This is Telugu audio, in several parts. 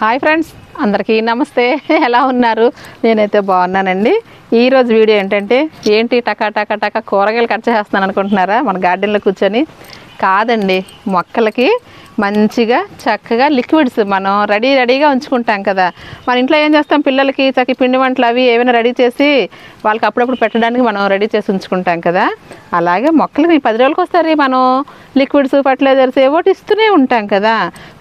హాయ్ ఫ్రెండ్స్ అందరికీ నమస్తే. ఎలా ఉన్నారు? నేనైతే బాగున్నానండి. ఈరోజు వీడియో ఏంటంటే ఏంటి టకా టకా టకా కూరగాయలు కట్ చేస్తాను అనుకుంటున్నారా? మన గార్డెన్లో కూర్చొని. కాదండి మొక్కలకి మంచిగా చక్కగా లిక్విడ్స్ మనం రెడీ రెడీగా ఉంచుకుంటాం కదా. మన ఇంట్లో ఏం చేస్తాం? పిల్లలకి చక్కగా పిండి వంటలు అవి ఏమైనా రెడీ చేసి వాళ్ళకి అప్పుడప్పుడు పెట్టడానికి మనం రెడీ చేసి ఉంచుకుంటాం కదా. అలాగే మొక్కలకి ఈ పది రోజులకి ఒకసారి మనం లిక్విడ్స్ ఫర్టిలైజర్స్ ఏవోటి ఇస్తూనే ఉంటాం కదా.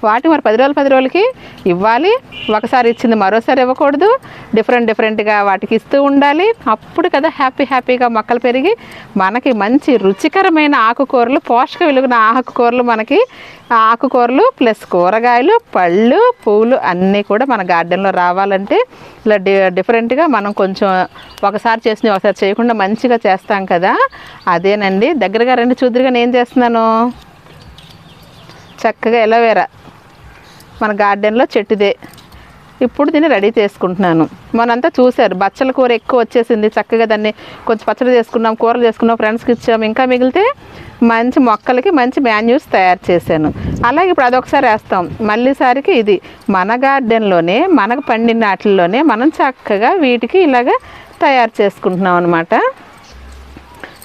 వాటి మరి పది రోజులు పది రోజులకి ఇవ్వాలి. ఒకసారి ఇచ్చింది మరోసారి ఇవ్వకూడదు. డిఫరెంట్ డిఫరెంట్గా వాటికి ఇస్తూ ఉండాలి. అప్పుడు కదా హ్యాపీ హ్యాపీగా మొక్కలు పెరిగి మనకి మంచి రుచికరమైన ఆకుకూరలు పోషక విలువన ఆకుకూరలు మనకి ఆకుకూరలు ప్లస్ కూరగాయలు పళ్ళు పూలు అన్నీ కూడా మన గార్డెన్లో రావాలంటే ఇలా డి డిఫరెంట్గా మనం కొంచెం ఒకసారి చేసినవి ఒకసారి చేయకుండా మంచిగా చేస్తాం కదా. అదేనండి. దగ్గరగా రండి. చూద్దరుగా నేను చేస్తున్నాను? చక్కగా ఎలవేరా. మన గార్డెన్లో చెట్టుదే. ఇప్పుడు దీన్ని రెడీ చేసుకుంటున్నాను. మనంతా చూశారు బచ్చల కూర ఎక్కువ వచ్చేసింది. చక్కగా దాన్ని కొంచెం పచ్చడి చేసుకున్నాం కూరలు చేసుకున్నాం ఫ్రెండ్స్కి ఇచ్చాము ఇంకా మిగిలితే మంచి మొక్కలకి మంచి మాన్యూస్ తయారు చేశాను. అలాగే ఇప్పుడు అదొకసారి వేస్తాం. మళ్ళీసారికి ఇది మన గార్డెన్లోనే మనకు పండిన వాటిల్లోనే మనం చక్కగా వీటికి ఇలాగ తయారు చేసుకుంటున్నాం అనమాట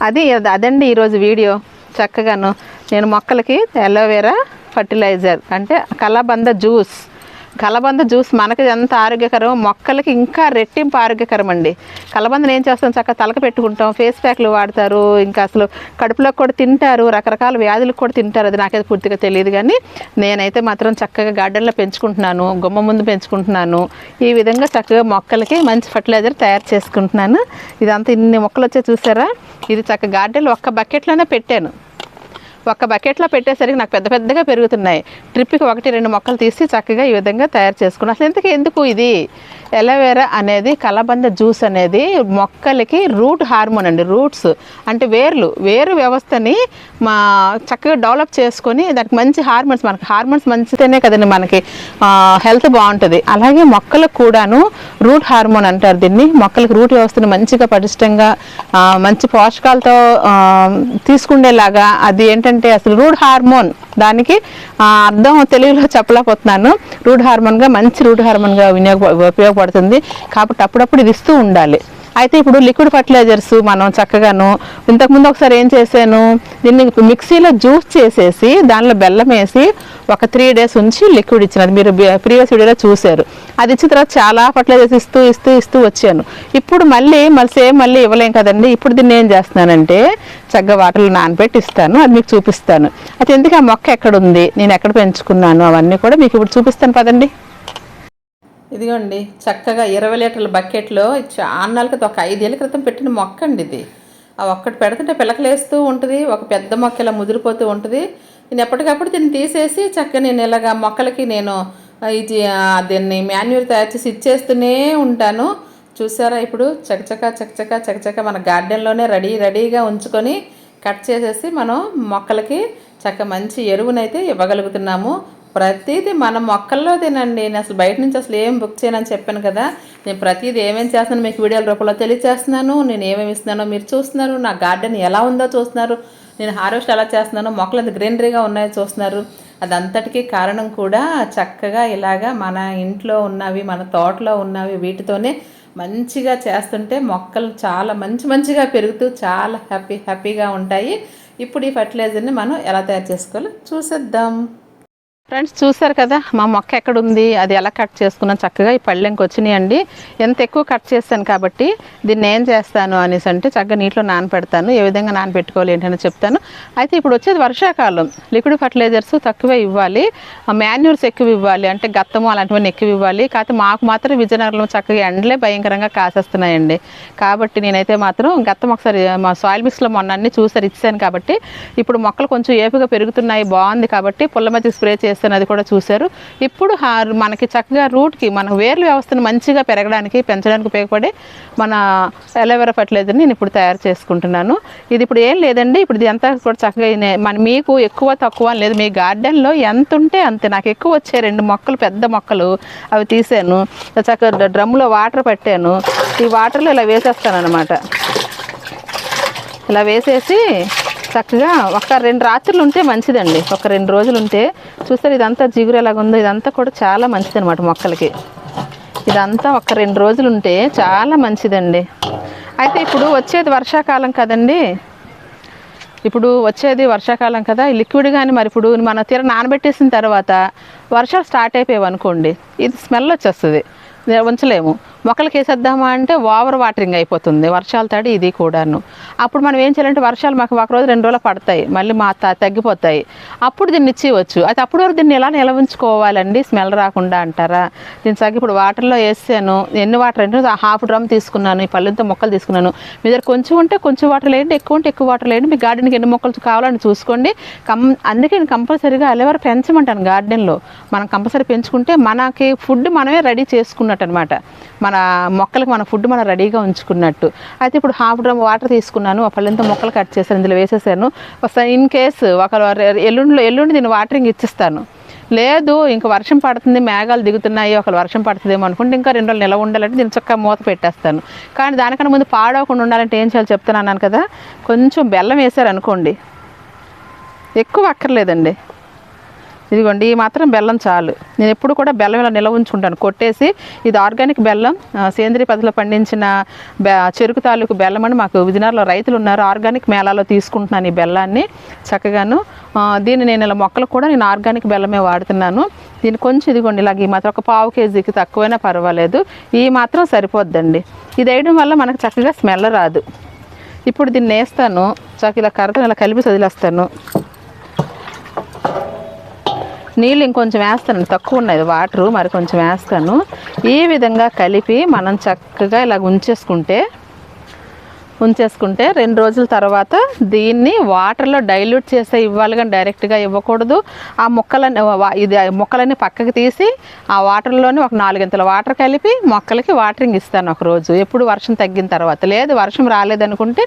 అది అదండి ఈరోజు వీడియో. చక్కగాను నేను మొక్కలకి ఎలోవేరా ఫర్టిలైజర్ అంటే కలబంద జ్యూస్. కలబంద జ్యూస్ మనకి ఎంత ఆరోగ్యకరం మొక్కలకి ఇంకా రెట్టింపు ఆరోగ్యకరం అండి. కలబందను ఏం చేస్తాం చక్కగా తలక పెట్టుకుంటాం ఫేస్ ప్యాక్లు వాడతారు ఇంకా అసలు కడుపులోకి కూడా తింటారు రకరకాల వ్యాధులకు కూడా తింటారు అది నాకైతే పూర్తిగా తెలియదు కానీ నేనైతే మాత్రం చక్కగా గార్డెన్లో పెంచుకుంటున్నాను గుమ్మ ముందు పెంచుకుంటున్నాను. ఈ విధంగా చక్కగా మొక్కలకి మంచి ఫర్టిలైజర్ తయారు చేసుకుంటున్నాను. ఇదంతా ఇన్ని మొక్కలు వచ్చే చూసారా? ఇది చక్కగా గార్డెన్లో ఒక్క బకెట్లోనే పెట్టాను. ఒక బకెట్లో పెట్టేసరికి నాకు పెద్ద పెద్దగా పెరుగుతున్నాయి. ట్రిప్కి ఒకటి రెండు మొక్కలు తీసి చక్కగా ఈ విధంగా తయారు చేసుకున్నాను అసలు ఎందుకు ఎందుకు ఇది? ఎలవేరా అనేది కలబంద జ్యూస్ అనేది మొక్కలకి రూట్ హార్మోన్ అండి రూట్స్ అంటే వేర్లు వేరు వ్యవస్థని మా చక్కగా డెవలప్ చేసుకొని దానికి మంచి హార్మోన్స్ మనకి హార్మోన్స్ మంచితేనే కదండి మనకి హెల్త్ బాగుంటుంది. అలాగే మొక్కలకు కూడాను రూట్ హార్మోన్ అంటారు దీన్ని. మొక్కలకు రూట్ వ్యవస్థను మంచిగా పటిష్టంగా మంచి పోషకాలతో తీసుకుండేలాగా అది ఏంటంటే అసలు రూట్ హార్మోన్ దానికి అర్థం తెలుగులో చెప్పలేకపోతున్నాను. రూట్ హార్మోన్గా మంచి రూట్ హార్మోన్గా వినియోగ ఉపయోగపడుతుంది. కాబట్టి అప్పుడప్పుడు ఇది ఇస్తూ ఉండాలి. అయితే ఇప్పుడు లిక్విడ్ ఫర్టిలైజర్స్ మనం చక్కగాను ఇంతకుముందు ఒకసారి ఏం చేశాను దీన్ని మిక్సీలో జ్యూస్ చేసేసి దానిలో బెల్లం వేసి ఒక త్రీ డేస్ ఉంచి లిక్విడ్ ఇచ్చినది. మీరు ప్రీవియస్ వీడియోలో చూశారు. అది ఇచ్చిన తర్వాత చాలా ఫర్టిలైజర్స్ ఇస్తూ ఇస్తూ ఇస్తూ వచ్చాను. ఇప్పుడు మళ్ళీ మళ్ళీ సేమ్ మళ్ళీ ఇవ్వలేం కదండి. ఇప్పుడు దీన్ని ఏం చేస్తున్నానంటే చక్కగా వాటర్లో నానబెట్టి ఇస్తాను. అది మీకు చూపిస్తాను. అయితే ఎందుకు ఆ మొక్క ఎక్కడ ఉంది? నేను ఎక్కడ పెంచుకున్నాను? అవన్నీ కూడా మీకు ఇప్పుడు చూపిస్తాను పదండి. ఇదిగోండి చక్కగా ఇరవై లీటర్ల బకెట్లో చాలా క్రితం ఒక ఐదేళ్ళ క్రితం పెట్టిన మొక్క అండి ఇది. ఆ ఒక్కటి పెడుతుంటే పిలకలేస్తూ ఉంటుంది ఒక పెద్ద మొక్క ఇలా ముదిరిపోతూ ఉంటుంది. నేను ఎప్పటికప్పుడు దీన్ని తీసేసి చక్కగా నేను ఇలాగా మొక్కలకి నేను ఇది దీన్ని మాన్యువల్ తయారు చేసి ఇచ్చేస్తూనే ఉంటాను. చూసారా ఇప్పుడు? చకచక చకచక చకచక మన గార్డెన్లోనే రెడీ రెడీగా ఉంచుకొని కట్ చేసేసి మనం మొక్కలకి చక్క మంచి ఎరువునైతే ఇవ్వగలుగుతున్నాము. ప్రతిదీ మన మొక్కల్లో తినండి. నేను అసలు బయట నుంచి అసలు ఏం బుక్ చేయనని చెప్పాను కదా. నేను ప్రతిదీ ఏమేమి చేస్తున్నాను మీకు వీడియోల రూపంలో తెలియచేస్తున్నాను. నేను ఏమేమి ఇస్తున్నానో మీరు చూస్తున్నారు. నా గార్డెన్ ఎలా ఉందో చూస్తున్నారు. నేను హార్వెస్ట్ ఎలా చేస్తున్నానో మొక్కలు ఎంత గ్రీనరీగా ఉన్నాయో చూస్తున్నారు. అదంతటికీ కారణం కూడా చక్కగా ఇలాగా మన ఇంట్లో ఉన్నవి మన తోటలో ఉన్నవి వీటితోనే మంచిగా చేస్తుంటే మొక్కలు చాలా మంచి మంచిగా పెరుగుతూ చాలా హ్యాపీ హ్యాపీగా ఉంటాయి. ఇప్పుడు ఈ ఫర్టిలైజర్ని మనం ఎలా తయారు చేసుకోవాలో చూసేద్దాం. ఫ్రెండ్స్ చూసారు కదా మా మొక్క ఎక్కడ ఉంది అది ఎలా కట్ చేసుకున్నా చక్కగా ఈ పళ్ళెంకి వచ్చినాయండి. ఎంత ఎక్కువ కట్ చేస్తాను కాబట్టి దీన్ని ఏం చేస్తాను అనేసి అంటే చక్కగా నీటిలో నానపెడతాను. ఏ విధంగా నానబెట్టుకోవాలి ఏంటని చెప్తాను. అయితే ఇప్పుడు వచ్చేది వర్షాకాలం. లిక్విడ్ ఫర్టిలైజర్స్ తక్కువే ఇవ్వాలి. మాన్యూర్స్ ఎక్కువ ఇవ్వాలి. అంటే గత్తము అలాంటివన్నీ ఎక్కువ ఇవ్వాలి. కాకపోతే మాకు మాత్రం విజయనగరంలో చక్కగా ఎండలే భయంకరంగా కాసేస్తున్నాయండి. కాబట్టి నేనైతే మాత్రం గత్తం ఒకసారి మా సాయిల్ మిక్స్లో మొన్న అన్ని చూసారు ఇచ్చాను కాబట్టి ఇప్పుడు మొక్కలు కొంచెం ఏపుగా పెరుగుతున్నాయి బాగుంది కాబట్టి పుల్ల మధ్య స్ప్రే చేసి అది కూడా చూశారు. ఇప్పుడు మనకి చక్కగా రూట్కి మన వేర్ల వ్యవస్థను మంచిగా పెరగడానికి పెంచడానికి ఉపయోగపడే మన ఎలోవెరా ఫర్టిలైజర్ని నేను ఇప్పుడు తయారు చేసుకుంటున్నాను. ఇది ఇప్పుడు ఏం లేదండి ఇప్పుడు ఇది అంతా కూడా చక్కగా మన మీకు ఎక్కువ తక్కువ అని లేదు. మీ గార్డెన్లో ఎంత ఉంటే అంతే. నాకు ఎక్కువ వచ్చే రెండు మొక్కలు పెద్ద మొక్కలు అవి తీసాను. చక్కగా డ్రమ్లో వాటర్ పెట్టాను. ఈ వాటర్లో ఇలా వేసేస్తాను అనమాట ఇలా వేసేసి చక్కగా ఒక రెండు రాత్రులు ఉంటే మంచిదండి. ఒక రెండు రోజులు ఉంటే చూస్తారు ఇదంతా జిగురు ఎలాగ ఉందో ఇదంతా కూడా చాలా మంచిది అనమాట మొక్కలకి. ఇదంతా ఒక రెండు రోజులు ఉంటే చాలా మంచిదండి. అయితే ఇప్పుడు వచ్చేది వర్షాకాలం కదండి. ఇప్పుడు వచ్చేది వర్షాకాలం కదా ఈ లిక్విడ్ కానీ మరి ఇప్పుడు మన తీర నానబెట్టేసిన తర్వాత వర్షాలు స్టార్ట్ అయిపోయావు అనుకోండి ఇది స్మెల్ వచ్చేస్తుంది. ఉంచలేము. మొక్కలకి వేసేద్దామా అంటే ఓవర్ వాటరింగ్ అయిపోతుంది వర్షాలు తడి ఇది కూడాను. అప్పుడు మనం ఏం చేయాలంటే వర్షాలు మాకు ఒక రోజు రెండు రోజులు పడతాయి మళ్ళీ మా త- తగ్గిపోతాయి. అప్పుడు దీన్ని ఇచ్చేయవచ్చు అయితే అప్పుడు వరకు దీన్ని ఎలా నిల్వ ఉంచుకోవాలండి స్మెల్ రాకుండా అంటారా? దీని సగ్గి ఇప్పుడు వాటర్లో వేసాను ఎన్ని వాటర్ అంటే హాఫ్ డ్రమ్ తీసుకున్నాను ఈ పళ్ళుతో మొక్కలు తీసుకున్నాను. మీ దగ్గర కొంచెం ఉంటే కొంచెం వాటర్ లేండి ఎక్కువ ఉంటే ఎక్కువ వాటర్ లేండి మీ గార్డెన్కి ఎన్ని మొక్కలు కావాలని చూసుకోండి. కం అందుకే నేను కంపల్సరీగా అలెవర్ పెంచమంటాను గార్డెన్లో. మనం కంపల్సరీ పెంచుకుంటే మనకి ఫుడ్ మనమే రెడీ చేసుకున్నట్టు అనమాట మన మొక్కలకు మన ఫుడ్ మనం రెడీగా ఉంచుకున్నట్టు. అయితే ఇప్పుడు హాఫ్ డ్రమ్ వాటర్ తీసుకున్నాను ఆ మొక్కలు కట్ చేశాను ఇందులో వేసేసాను. ఇన్ కేసు ఒక ఎల్లుండిలో ఎల్లుండి దీన్ని వాటరింగ్ ఇచ్చిస్తాను. లేదు ఇంకా వర్షం పడుతుంది మేఘాలు దిగుతున్నాయి ఒక వర్షం పడుతుందేమో అనుకుంటే ఇంకా రెండు రోజులు నిలవ ఉండాలంటే దీన్ని చక్కగా మూత పెట్టేస్తాను. కానీ దానికన్నా ముందు పాడవకుండా ఉండాలంటే ఏం చేయాలో చెప్తున్నాను కదా. కొంచెం బెల్లం వేసారు అనుకోండి ఎక్కువ అక్కర్లేదండి. ఇదిగోండి ఈ మాత్రం బెల్లం చాలు. నేను ఎప్పుడు కూడా బెల్లం ఇలా నిల్వ ఉంచుకుంటాను. కొట్టేసి ఇది ఆర్గానిక్ బెల్లం సేంద్రియ పద్ధతిలో పండించిన బె చెరుకు తాలూకు బెల్లం అని మాకు విజయనగరంలో రైతులు ఉన్నారు. ఆర్గానిక్ మేళాలో తీసుకుంటున్నాను ఈ బెల్లాన్ని చక్కగాను. దీన్ని నేను ఇలా మొక్కలు కూడా నేను ఆర్గానిక్ బెల్లమే వాడుతున్నాను. దీన్ని కొంచెం ఇదిగోండి ఇలాగ ఈ మాత్రం ఒక పావు కేజీకి తక్కువైనా పర్వాలేదు. ఈ మాత్రం సరిపోద్దండి. ఇది వేయడం వల్ల మనకు చక్కగా స్మెల్ రాదు. ఇప్పుడు దీన్ని వేస్తాను చక్క ఇలా కర్రతో ఇలా కలిపి వదిలేస్తాను నీళ్ళు ఇంకొంచెం వేస్తాను. తక్కువ ఉన్నది వాటరు మరి కొంచెం వేస్తాను. ఈ విధంగా కలిపి మనం చక్కగా ఇలా ఉంచేసుకుంటే ఉంచేసుకుంటే రెండు రోజుల తర్వాత దీన్ని వాటర్లో డైల్యూట్ చేస్తే ఇవ్వాలి కానీ డైరెక్ట్గా ఇవ్వకూడదు. ఆ మొక్కలన్నీ ఇది మొక్కలన్నీ పక్కకి తీసి ఆ వాటర్లోనే ఒక నాలుగింతల వాటర్ కలిపి మొక్కలకి వాటరింగ్ ఇస్తాను ఒకరోజు ఎప్పుడు వర్షం తగ్గిన తర్వాత. లేదు వర్షం రాలేదనుకుంటే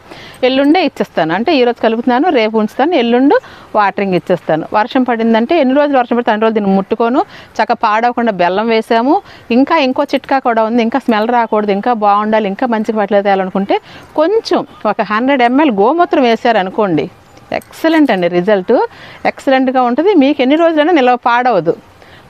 ఎల్లుండే ఇచ్చేస్తాను. అంటే ఈరోజు కలుపుతున్నాను రేపు ఉంచుతాను ఎల్లుండు వాటరింగ్ ఇచ్చేస్తాను. వర్షం పడిందంటే ఎన్ని రోజులు వర్షం పడితే అన్ని రోజులు దీన్ని ముట్టుకోను. చక్క పాడవకుండా బెల్లం వేసాము. ఇంకా ఇంకో చిట్కా కూడా ఉంది. ఇంకా స్మెల్ రాకూడదు. ఇంకా బాగుండాలి. ఇంకా మంచిగా పట్టలేదు అనుకుంటే కొంచెం కొంచెం ఒక హండ్రెడ్ ఎంఎల్ గోమూత్రం వేసారనుకోండి ఎక్సలెంట్ అండి రిజల్ట్. ఎక్సలెంట్గా ఉంటుంది మీకు ఎన్ని రోజులైనా నిలవ పాడవదు.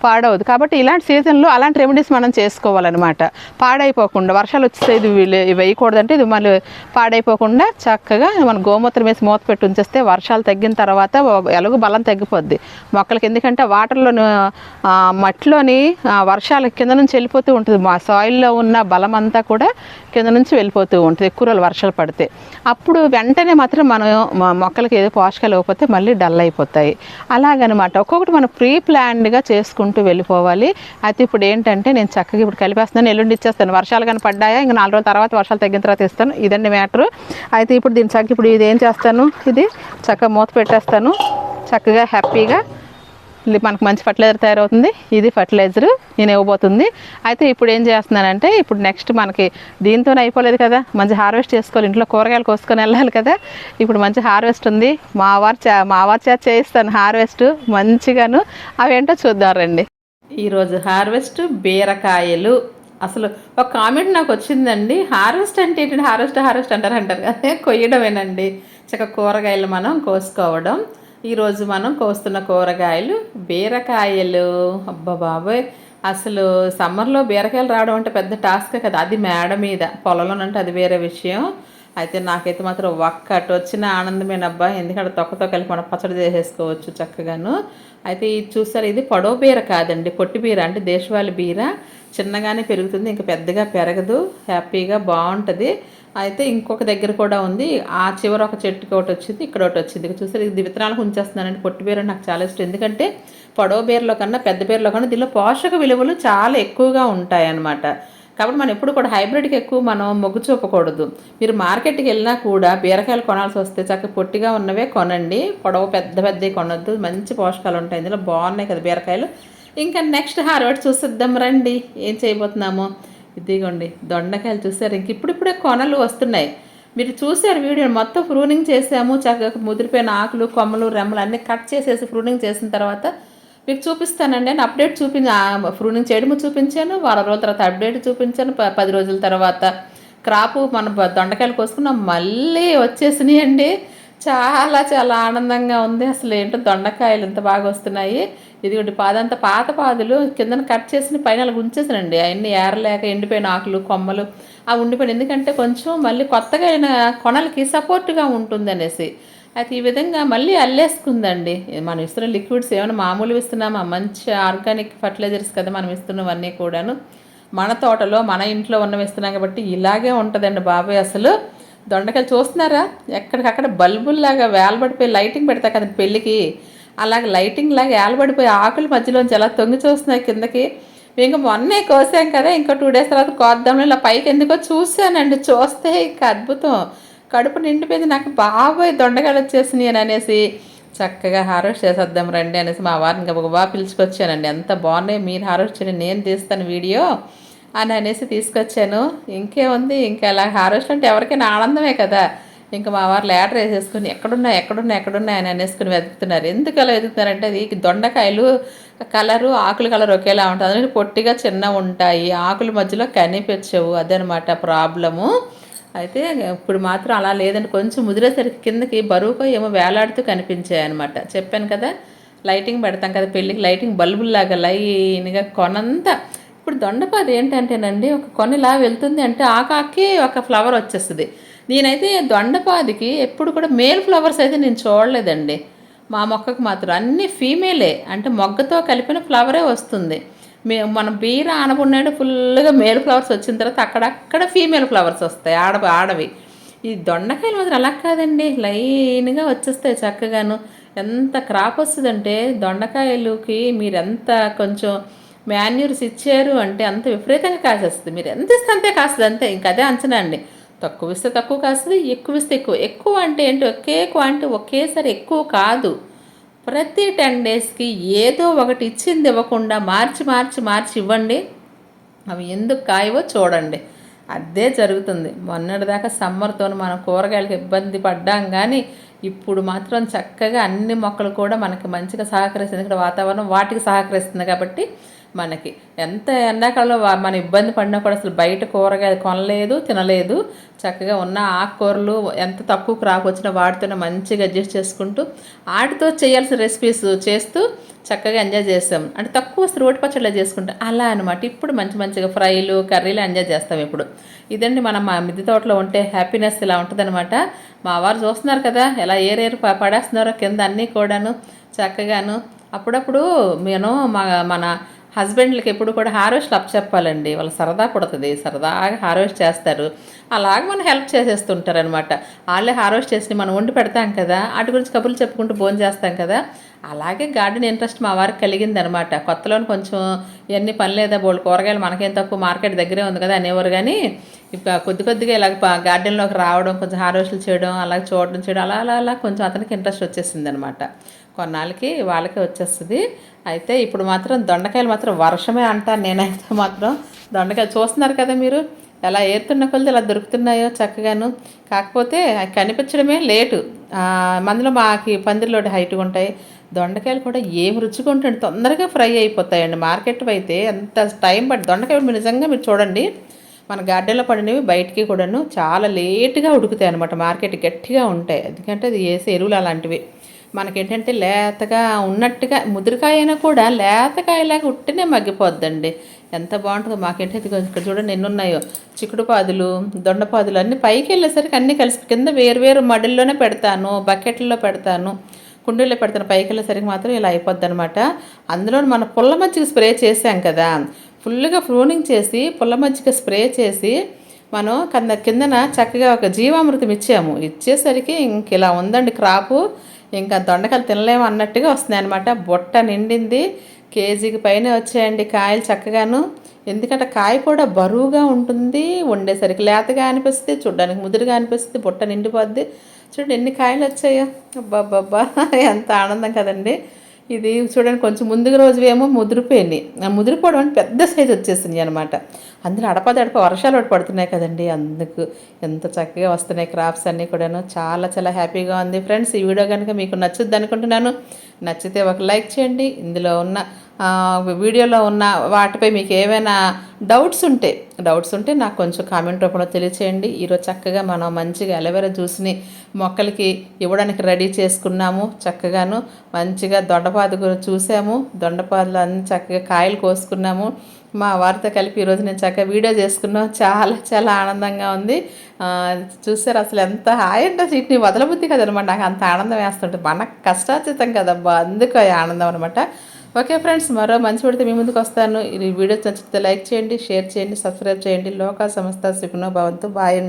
పాడవదు. కాబట్టి ఇలాంటి సీజన్లో అలాంటి రెమెడీస్ మనం చేసుకోవాలన్నమాట. పాడైపోకుండా వర్షాలు వచ్చేస్తే ఇది వేయకూడదంటే ఇది మళ్ళీ పాడైపోకుండా చక్కగా మనం గోమూత్రం వేసి మూత పెట్టి ఉంచేస్తే వర్షాలు తగ్గిన తర్వాత ఎలాగో బలం తగ్గిపోద్ది. మొక్కలకి ఎందుకంటే వాటర్లోని మట్టిలోని వర్షాల వర్షాలు కింద నుంచి వెళ్ళిపోతూ ఉంటుంది. మా సాయిల్లో ఉన్న బలం అంతా కూడా కింద నుంచి వెళ్ళిపోతూ ఉంటుంది ఎక్కువ రోజులు వర్షాలు పడితే. అప్పుడు వెంటనే మాత్రం మనం మొక్కలకి ఏదో పోషకాలు ఇవ్వకపోతే మళ్ళీ డల్ అయిపోతాయి. అలాగనమాట. ఒక్కొక్కటి మనం ప్రీ ప్లాన్డ్గా చేసుకుంటాం వెళ్ళిపోవాలి. అయితే ఇప్పుడు ఏంటంటే నేను చక్కగా ఇప్పుడు కలిపేస్తున్నాను. ఎల్లుండి ఇచ్చేస్తాను. వర్షాలు కానీ పడ్డాయా? ఇంకా నాలుగు రోజుల తర్వాత వర్షాలు తగ్గిన తర్వాత ఇస్తాను. ఇదండి మ్యాటర్. అయితే ఇప్పుడు దీని చక్క ఇప్పుడు ఇది ఏం చేస్తాను? ఇది చక్కగా మూత పెట్టేస్తాను. చక్కగా హ్యాపీగా మనకు మంచి ఫర్టిలైజర్ తయారవుతుంది. ఇది ఫర్టిలైజర్ నేను ఇవ్వబోతుంది. అయితే ఇప్పుడు ఏం చేస్తున్నానంటే ఇప్పుడు నెక్స్ట్ మనకి దీంతోనే అయిపోలేదు కదా. మంచి హార్వెస్ట్ చేసుకోవాలి. ఇంట్లో కూరగాయలు కోసుకొని వెళ్ళాలి కదా. ఇప్పుడు మంచి హార్వెస్ట్ ఉంది. మా వారు చే మా వారు చేత చేయిస్తాను హార్వెస్ట్ మంచిగాను. అవేంటో చూద్దాం రండి. ఈరోజు హార్వెస్ట్ బీరకాయలు. అసలు ఒక కామెంట్ నాకు వచ్చిందండి. హార్వెస్ట్ అంటే ఏంటంటే హార్వెస్ట్ హార్వెస్ట్ అంటారు అంటారు కదా. కొయ్యడమేనండి. చక్కగా కూరగాయలు మనం కోసుకోవడం. ఈరోజు మనం కోస్తున్న కూరగాయలు బీరకాయలు. అబ్బా బాబోయ్! అసలు సమ్మర్లో బీరకాయలు రావడం అంటే పెద్ద టాస్క్ కదా అది మేడ మీద. పొలంలోనంటే అది వేరే విషయం. అయితే నాకైతే మాత్రం ఒక్కటి వచ్చిన ఆనందమేనబ్బా. ఎందుకంటే తొక్కతో కలిపి మనం పచ్చడి చేసేసుకోవచ్చు చక్కగాను. అయితే ఇది చూసారు ఇది పొడవు బీర కాదండి పొట్టి బీర అంటే దేశవాళి బీర. చిన్నగానే పెరుగుతుంది ఇంకా పెద్దగా పెరగదు. హ్యాపీగా బాగుంటుంది. అయితే ఇంకొక దగ్గర కూడా ఉంది. ఆ చివర ఒక చెట్టుకి ఒకటి వచ్చింది ఇక్కడ ఒకటి వచ్చింది. ఇక్కడ చూసారు ఇది విత్తనాలకు ఉంచేస్తున్నానండి పొట్టి బీర నాకు చాలా ఇష్టం. ఎందుకంటే పొడవ బీరలో కన్నా పెద్ద బీరలో కన్నా దీనిలో పోషక విలువలు చాలా ఎక్కువగా ఉంటాయి అన్నమాట. కాబట్టి మనం ఎప్పుడు కూడా హైబ్రిడ్కి ఎక్కువ మనం మొగ్గు చూపకూడదు. మీరు మార్కెట్కి వెళ్ళినా కూడా బీరకాయలు కొనాల్సి వస్తే చక్కగా పొట్టిగా ఉన్నవే కొనండి. పొడవు పెద్ద పెద్దవి కొనొద్దు. మంచి పోషకాలు ఉంటాయి. ఇందులో బాగున్నాయి కదా బీరకాయలు. ఇంకా నెక్స్ట్ హార్వెట్ చూసిద్దాం రండి. ఏం చేయబోతున్నాము? ఇదిగోండి దొండకాయలు చూసారు. ఇంక ఇప్పుడిప్పుడే కొనలు వస్తున్నాయి. మీరు చూసారు వీడియో మొత్తం ప్రూనింగ్ చేసాము చక్కగా ముదిరిపోయిన ఆకులు కొమ్మలు రెమ్మలు అన్నీ కట్ చేసేసి ప్రూనింగ్ చేసిన తర్వాత మీకు చూపిస్తానండి. నేను అప్డేట్ చూపి ప్రూనింగ్ చేయడము చూపించాను. వారం రోజుల తర్వాత అప్డేట్ చూపించాను. ప- పది రోజుల తర్వాత క్రాపు మన దొండకాయలు కోసుకున్నాం. మళ్ళీ వచ్చేసినాయి అండి చాలా చాలా ఆనందంగా ఉంది. అసలు ఏంటో దొండకాయలు ఇంత బాగా వస్తున్నాయి. ఇదిగోండి పాదంతా పాత పాదులు కిందన కట్ చేసిన పైన అలా ఉంచేసానండి. అవన్నీ ఏరలేక ఎండిపోయిన ఆకులు కొమ్మలు అవి ఉండిపోయిన. ఎందుకంటే కొంచెం మళ్ళీ కొత్తగా అయిన కొనలకి సపోర్ట్గా ఉంటుంది అనేసి అయితే ఈ విధంగా మళ్ళీ అల్లేసుకుందండి. మనం ఇస్తున్న లిక్విడ్స్ ఏమైనా మామూలు ఇస్తున్నామా? మంచి ఆర్గానిక్ ఫర్టిలైజర్స్ కదా మనం ఇస్తున్నవన్నీ కూడాను. మన తోటలో మన ఇంట్లో ఉన్నవి ఇస్తున్నాం కాబట్టి ఇలాగే ఉంటుందండి బాబాయ్ అసలు. దొండకాయలు చూస్తున్నారా? ఎక్కడికక్కడ బల్బుల్లాగా వేలబడిపోయి లైటింగ్ పెడతా కదండి పెళ్ళికి. అలాగే లైటింగ్ లాగా ఏలబడిపోయి ఆకుల మధ్యలోంచి ఎలా తొంగి చూస్తున్నాయి కిందకి. ఇంకా మొన్నే కోసాం కదా ఇంకో టూ డేస్ తర్వాత కోద్దాం ఇలా పైకి ఎందుకో చూశానండి. చూస్తే ఇంకా అద్భుతం. కడుపు నిండిపోయింది నాకు బాబోయ్ దొండకాయలు వచ్చేసినాయి అని అనేసి చక్కగా హార్వెస్ట్ చేసేద్దాం రండి అనేసి మా వారిని బాగా పిలుచుకొచ్చానండి. ఎంత బాగున్నాయి మీరు హార్వెస్ట్ చేయండి నేను తీస్తాను వీడియో అని అనేసి తీసుకొచ్చాను. ఇంకేముంది? ఇంకా అలా హార్వెస్ట్ అంటే ఎవరికైనా ఆనందమే కదా. ఇంకా మా వారు లేటర్ వేసేసుకుని ఎక్కడున్నా ఎక్కడున్నా ఎక్కడున్నా అని అనేసుకుని వెతుకుతున్నారు. ఎందుకు అలా వెతుకుతున్నారంటే అది దొండకాయలు కలరు ఆకులు కలర్ ఒకేలా ఉంటుంది అందుకని పొట్టిగా చిన్న ఉంటాయి. ఆకుల మధ్యలో కనిపించవు. అదనమాట ప్రాబ్లము. అయితే ఇప్పుడు మాత్రం అలా లేదండి కొంచెం ముదిరేసరికి కిందకి బరువుగా ఏమో వేలాడుతూ కనిపించాయి అనమాట చెప్పాను కదా లైటింగ్ పెడతాం కదా పెళ్ళికి లైటింగ్ బల్బుల్లాగా లైన్గా కొనంతా. ఇప్పుడు దొండపాది ఏంటంటేనండి ఒక కొనిలా వెళ్తుంది అంటే ఆకాకి ఒక ఫ్లవర్ వచ్చేస్తుంది. నేనైతే దొండపాదికి ఎప్పుడు కూడా మేల్ ఫ్లవర్స్ అయితే నేను చూడలేదండి. మా మొక్కకు మాత్రం అన్ని ఫీమేలే. అంటే మొగ్గతో కలిపిన ఫ్లవరే వస్తుంది. మే మన బీర ఆనబున్నాడు ఫుల్గా మేల్ ఫ్లవర్స్ వచ్చిన తర్వాత అక్కడక్కడ ఫీమేల్ ఫ్లవర్స్ వస్తాయి ఆడ ఆడవి. ఈ దొండకాయలు మాత్రం అలా కాదండి. లైన్గా వచ్చేస్తాయి చక్కగాను. ఎంత క్రాప్ వస్తుందంటే దొండకాయలుకి మీరు ఎంత కొంచెం మాన్యూర్స్ ఇచ్చారు అంటే అంత విపరీతంగా కాసేస్తుంది. మీరు ఎంత ఇస్తే అంతే కాస్తుంది అంతే ఇంకా అదే అంచనా అండి. తక్కువ ఇస్తే తక్కువ కాస్తుంది ఎక్కువ ఇస్తే ఎక్కువ. ఎక్కువ అంటే ఏంటి? ఒకే క్వాంటిటీ ఒకేసారి ఎక్కువ కాదు. ప్రతి టెన్ డేస్కి ఏదో ఒకటి ఇచ్చింది ఇవ్వకుండా మార్చి మార్చి మార్చి ఇవ్వండి. అవి ఎందుకు కాయవో చూడండి. అదే జరుగుతుంది. మొన్నటిదాకా సమ్మర్తో మనం కూరగాయలకు ఇబ్బంది పడ్డాం కానీ ఇప్పుడు మాత్రం చక్కగా అన్ని మొక్కలు కూడా మనకి మంచిగా సహకరిస్తుంది. ఇక్కడ వాతావరణం వాటికి సహకరిస్తుంది కాబట్టి మనకి. ఎంత ఎండాకాలంలో మన ఇబ్బంది పడినా కూడా అసలు బయట కూరగాయలు కొనలేదు తినలేదు. చక్కగా ఉన్న ఆకుకూరలు ఎంత తక్కువ క్రాప్ వచ్చినా వాటితోనే మంచిగా అడ్జస్ట్ చేసుకుంటూ వాటితో చేయాల్సిన రెసిపీస్ చేస్తూ చక్కగా ఎంజాయ్ చేస్తాం. అంటే తక్కువ రోటి పచ్చళ్ళు చేసుకుంటాం. అలా అనమాట ఇప్పుడు మంచి మంచిగా ఫ్రైలు కర్రీలు ఎంజాయ్ చేస్తాం ఇప్పుడు. ఇదండి మనం మా మిద్దె తోటలో ఉంటే హ్యాపీనెస్ ఇలా ఉంటుందన్నమాట. మా వారు చూస్తున్నారు కదా ఎలా ఏరేరు పడేస్తున్నారో కింద అన్నీ కూడాను చక్కగాను. అప్పుడప్పుడు నేను మా మన హస్బెండ్లకి ఎప్పుడు కూడా హార్వెస్ట్ అప్ చెప్పాలండి. వాళ్ళు సరదా పుడుతుంది సరదాగా హార్వెస్ట్ చేస్తారు. అలాగే మనం హెల్ప్ చేసేస్తుంటారనమాట. వాళ్ళే హార్వెస్ట్ చేసి మనం వండి పెడతాం కదా వాటి గురించి కబుర్లు చెప్పుకుంటూ భోజనం చేస్తాం కదా అలాగే గార్డెన్ ఇంట్రెస్ట్ మా వారికి కలిగింది అనమాట కొత్తలోని కొంచెం ఇవన్నీ పని లేదా బోళ్ళు కూరగాయలు మనకేం తక్కువ మార్కెట్ దగ్గరే ఉంది కదా అనేవారు కానీ ఇప్పుడు కొద్ది కొద్దిగా ఇలాగ గార్డెన్లోకి రావడం కొంచెం హార్వెస్ట్లు చేయడం అలాగే చూడడం చేయడం అలా అలా అలా కొంచెం అతనికి ఇంట్రెస్ట్ వచ్చేసింది అనమాట కొన్నాళ్ళకి వాళ్ళకే వచ్చేస్తుంది. అయితే ఇప్పుడు మాత్రం దొండకాయలు మాత్రం వర్షమే అంటాను నేనైతే మాత్రం. దొండకాయలు చూస్తున్నారు కదా మీరు? ఎలా ఏరుతున్న కొలది ఎలా దొరుకుతున్నాయో చక్కగాను. కాకపోతే అవి కనిపించడమే లేటు. మందులో మాకి పందిరిలో హైట్గా ఉంటాయి. దొండకాయలు కూడా ఏం రుచిగా ఉంటుంది తొందరగా ఫ్రై అయిపోతాయండి. మార్కెట్ అయితే ఎంత టైం పట్టి దొండకాయలు నిజంగా మీరు చూడండి. మన గార్డెన్లో పడినవి బయటికి కూడాను చాలా లేటుగా ఉడుకుతాయి అనమాట మార్కెట్ గట్టిగా ఉంటాయి. ఎందుకంటే అది వేసే ఎరువులు అలాంటివి. మనకేంటంటే లేతగా ఉన్నట్టుగా ముదిరికాయ అయినా కూడా లేతకాయలాగా ఉట్టినే మగ్గిపోద్దండి. ఎంత బాగుంటుందో మాకేంటంటే ఇక్కడ చూడండి ఎన్ని ఉన్నాయో చిక్కుడు పాదులు దొండపాదులు అన్నీ పైకి వెళ్ళేసరికి అన్నీ కలిసి కింద వేరు వేరు మడిల్లోనే పెడతాను బకెట్లలో పెడతాను. కుండీలో పెడతాను. పైకి వెళ్ళేసరికి మాత్రం ఇలా అయిపోద్ది అనమాట అందులో మన పుల్ల మజ్జిగ స్ప్రే చేసాం కదా. ఫుల్గా ఫ్రూనింగ్ చేసి పుల్ల మజ్జిగ స్ప్రే చేసి మనం కింద కిందన చక్కగా ఒక జీవామృతం ఇచ్చాము. ఇచ్చేసరికి ఇంక ఇలా ఉందండి క్రాపు. ఇంకా దొండకాయలు తినలేము అన్నట్టుగా వస్తున్నాయి అనమాట బుట్ట నిండింది. కేజీకి పైన వచ్చాయండి కాయలు చక్కగాను. ఎందుకంటే కాయ కూడా బరువుగా ఉంటుంది. వండేసరికి లేతగా అనిపిస్తుంది చూడడానికి ముదురుగా అనిపిస్తుంది బుట్ట నిండిపోద్ది. చూడండి ఎన్ని కాయలు వచ్చాయో. అబ్బాబ్బా ఎంత ఆనందం కదండి. ఇది చూడండి కొంచెం ముందుగా రోజు ఏమో ముదిరిపోయింది ముదిరిపోవడం అని పెద్ద సైజు వచ్చేసింది అనమాట అందులో అడపదడప వర్షాలు ఒకటి పడుతున్నాయి కదండి అందుకు. ఎంత చక్కగా వస్తున్నాయి క్రాప్స్ అన్నీ కూడాను. చాలా చాలా హ్యాపీగా ఉంది. ఫ్రెండ్స్ ఈ వీడియో కనుక మీకు నచ్చుద్ది అనుకుంటున్నాను నచ్చితే ఒక లైక్ చేయండి. ఇందులో ఉన్న వీడియోలో ఉన్న వాటిపై మీకు ఏమైనా డౌట్స్ ఉంటే డౌట్స్ ఉంటే నాకు కొంచెం కామెంట్ రూపంలో తెలియచేయండి. ఈరోజు చక్కగా మనం మంచిగా అలోవెరా జ్యూస్ని మొక్కలకి ఇవ్వడానికి రెడీ చేసుకున్నాము చక్కగాను. మంచిగా దొండపాదు కూడా చూసాము. దొండపాదులు అన్ని చక్కగా కాయలు కోసుకున్నాము. మా వారితో కలిపి ఈరోజు నేను చక్కగా వీడియో చేసుకున్నాం. చాలా చాలా ఆనందంగా ఉంది. చూసారు అసలు ఎంత హాయి అంటే వీటిని వదలబుద్ధి కదనమాట. నాకు అంత ఆనందం వేస్తుంటుంది మనకు కష్టాతీతం కదబ్బా. అందుకు ఆనందం అనమాట ఓకే ఫ్రెండ్స్ మరో మంచి పడితే మీ ముందుకు వస్తాను. ఈ వీడియో నచ్చితే లైక్ చేయండి షేర్ చేయండి సబ్స్క్రైబ్ చేయండి. లోకా సంస్థ సుఖనో భవంతు. బాయ్